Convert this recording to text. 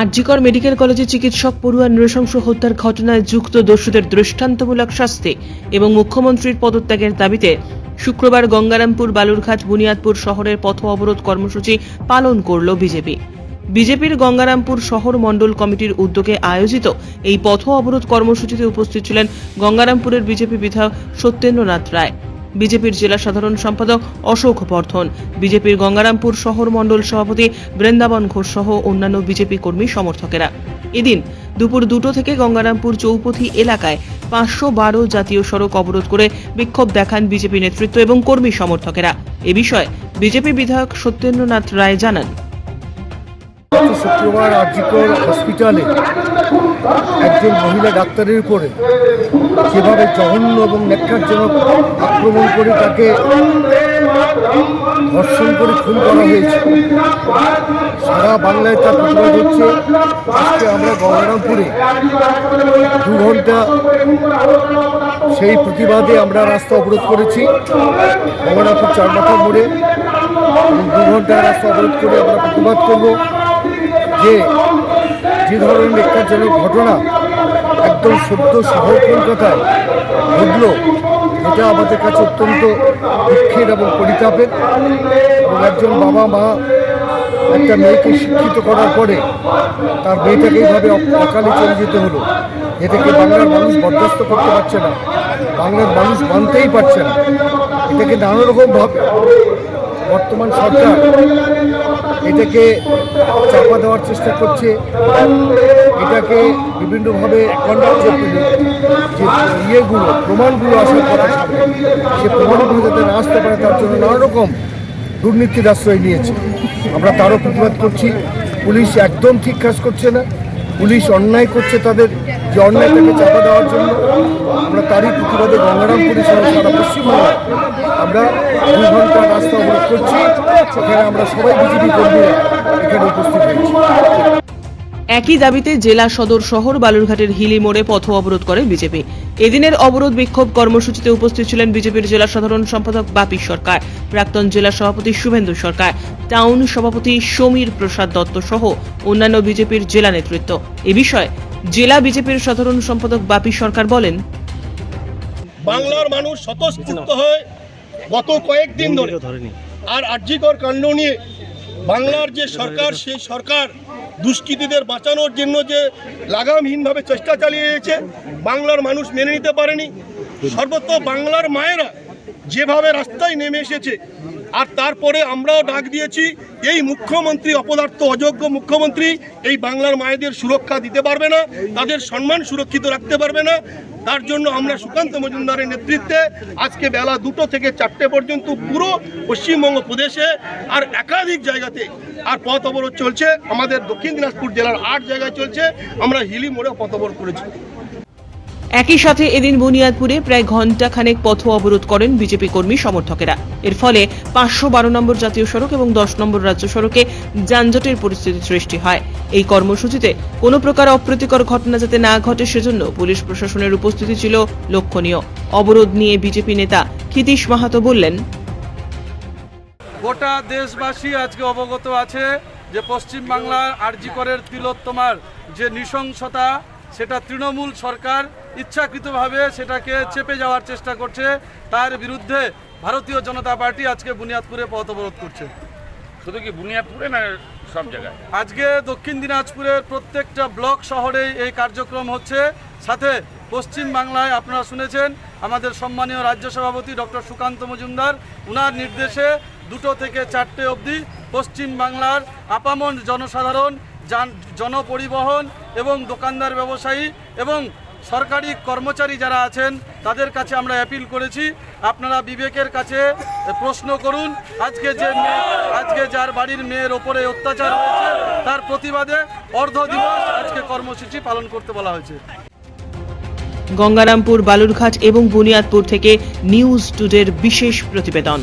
RG Kar medical কলেজে চিকিৎসক, পড়ুয়া নৃশংস হত্যার ঘটনায় যুক্ত দোষীদের দৃষ্টান্তমূলক শাস্তি এবং মুখ্যমন্ত্রীর পদত্যাগের দাবিতে শুক্রবার গঙ্গারামপুর, বালুরঘাট, বুনিয়াদপুর শহরের পথ অবরোধ কর্মসূচি পালন করল বিজেপি। বিজেপির গঙ্গারামপুর শহর মণ্ডল কমিটির উদ্যোগে আয়োজিত এই পথ অবরোধ কর্মসূচিতে উপস্থিত ছিলেন গঙ্গারামপুরের বিজেপি বিধায়ক সত্যেন্দ্রনাথ রায়। বিজেপির জেলা সাধারণ সম্পাদক অশোক বর্ধন, বিজেপির গঙ্গারামপুর শহর মণ্ডল সভাপতি বৃন্দাবন ঘোষ সহ অন্যান্য বিজেপি কর্মী সমর্থকেরা। এদিন দুপুর দুটো থেকে গঙ্গারামপুর চৌপথি এলাকায় পাঁচশো বারো জাতীয় সড়ক অবরোধ করে বিক্ষোভ দেখান বিজেপি নেতৃত্ব এবং কর্মী সমর্থকেরা। এ বিষয়ে বিজেপি বিধায়ক সত্যেন্দ্রনাথ রায় জানান। শুক্রবার আরজিকর হসপিটালে একজন মহিলা ডাক্তারের উপরে যেভাবে জঘন্য এবং ন্যাক্কারজনক আক্রমণ করে তাকে ধর্ষণ করে খুন করা হয়েছে। সারা বাংলায় তার প্রতিবাদ হচ্ছে। আজকে আমরা গঙ্গারামপুরে দু ঘণ্টা সেই প্রতিবাদে আমরা রাস্তা অবরোধ করেছি। গঙ্গারামপুর চারমাথা মোড়ে দু ঘণ্টা রাস্তা অবরোধ করে আমরা প্রতিবাদ করব। যে যে ধরনের ন্যাক্কারজনক ঘটনা একদম সদ্য শহর কলকাতায় ঘটল, এটা আমাদের কাছে অত্যন্ত দুঃখের এবং পরিতাপের। এবং একজন বাবা মা একটা মেয়েকে শিক্ষিত করার পরে তার মেয়েটাকে এইভাবে অকালে চলে যেতে হলো। এটাকে বাংলার মানুষ বরদাস্ত করতে পারছে না, বাংলার মানুষ মানতেই পারছে না। এটাকে নানা রকমভাবে বর্তমান সরকার এটাকে চাপা দেওয়ার চেষ্টা করছে। এটাকে বিভিন্নভাবে যে যে ইয়েগুলো, প্রমাণগুলো আসার কথা সে প্রমাণগুলো যাতে না আসতে পারে, তার জন্য নানা রকম দুর্নীতির আশ্রয় নিয়েছে। আমরা তারও প্রতিবাদ করছি। পুলিশ একদম ঠিক কাজ করছে না। পুলিশ অন্যায় করছে তাদের, যে অন্যায়টাকে চাপা দেওয়ার জন্য। আমরা তারই প্রতিবাদে গঙ্গারাম পুলিশ সহ সারা পশ্চিমবঙ্গে, আমরা দু ঘণ্টা রাস্তা অবরোধ করছি। সেখানে আমরা সবাই বিজেপি কর্মীরা এখানে উপস্থিত হয়েছি। একই দাবিতে জেলা সদর শহর বালুরঘাটের হিলি মোড়ে পথ অবরোধ করে বিজেপি। এদিনের অবরোধ বিক্ষোভ কর্মসূচিতে উপস্থিত ছিলেন বিজেপির জেলা সাধারণ সম্পাদক বাপি সরকার প্রাক্তন জেলা সভাপতি শুভেন্দু সরকার টাউন সভাপতি সমীর প্রসাদ দত্ত সহ অন্যান্য বিজেপির জেলা নেতৃত্ব। এ বিষয়ে জেলা বিজেপির সাধারণ সম্পাদক বাপি সরকার বলেন বাংলার মানুষ স্বতঃস্ফূর্ত হয়ে গত কয়েকদিন ধরে আর আর্যিকর কাণ্ড নিয়ে বাংলার যে সরকার, সেই সরকার দুষ্কৃতীদের বাঁচানোর জন্য যে লাগামহীনভাবে চেষ্টা চালিয়ে গেছে, বাংলার মানুষ মেনে নিতে পারেনি। সর্বত্র বাংলার মায়েরা যেভাবে রাস্তায় নেমে এসেছে আর তারপরে আমরাও ডাক দিয়েছি, এই মুখ্যমন্ত্রী অপদার্থ, অযোগ্য মুখ্যমন্ত্রী এই বাংলার মায়েদের সুরক্ষা দিতে পারবে না, তাদের সম্মান সুরক্ষিত রাখতে পারবে না, তার জন্য আমরা সুকান্ত মজুমদারের নেতৃত্বে আজকে বেলা দুটো থেকে চারটে পর্যন্ত পুরো পশ্চিমবঙ্গ প্রদেশে আর একাধিক জায়গাতে আর পথ অবরোধ চলছে, আমাদের দক্ষিণ দিনাজপুর জেলার আট জায়গায় চলছে, আমরা হিলি মোড়ে পথ অবরোধ করেছি। একই সাথে এদিন বুনিয়াদপুরে প্রায় ঘণ্টা খানেক পথ অবরোধ করেন বিজেপি কর্মী সমর্থকেরা। এর ফলে পাঁচশো বারো নম্বর জাতীয় সড়ক এবং দশ নম্বর রাজ্য সড়কে যানজটের পরিস্থিতি সৃষ্টি হয়। এই কর্মসূচিতে কোনো প্রকার অপ্রীতিকর ঘটনা যাতে না ঘটে সেজন্য পুলিশ প্রশাসনের উপস্থিতি ছিল লক্ষণীয়। অবরোধ নিয়ে বিজেপি নেতা ক্ষিতীশ মাহাতো বললেন, গোটা দেশবাসী আজকে অবগত আছে যে পশ্চিমবাংলার আরজিকরের তিলোত্তমার যে নৃশংসতা সেটা তৃণমূল সরকার ইচ্ছাকৃতভাবে সেটাকে চেপে যাওয়ার চেষ্টা করছে। তার বিরুদ্ধে ভারতীয় জনতা পার্টি আজকে বুনিয়াদপুরে পথ অবরোধ করছে। শুধু কি বুনিয়াদপুরে না সব জায়গায়? আজকে দক্ষিণ দিনাজপুরের প্রত্যেকটা ব্লক শহরেই এই কার্যক্রম হচ্ছে। সাথে পশ্চিম বাংলায় আপনারা শুনেছেন আমাদের সম্মানীয় রাজ্য সভাপতি ডক্টর সুকান্ত মজুমদার উনার নির্দেশে দুটো থেকে চারটে অবধি পশ্চিম বাংলার আপামন জনসাধারণ জনপরিবহন এবং দোকানদার ব্যবসায়ী এবং সরকারি কর্মচারী যারা আছেন, তাদের কাছে আমরা অ্যাপিল করেছি। আপনারা বিবেকের কাছে প্রশ্ন করুন, আজকে যে আজকে যার বাড়ির মেয়ের ওপরে অত্যাচার হয়েছে, তার প্রতিবাদে অর্ধ দিবস আজকে কর্মসূচি পালন করতে বলা হয়েছে। গঙ্গারামপুর, বালুরঘাট এবং বুনিয়াদপুর থেকে নিউজ টুডের বিশেষ প্রতিবেদন।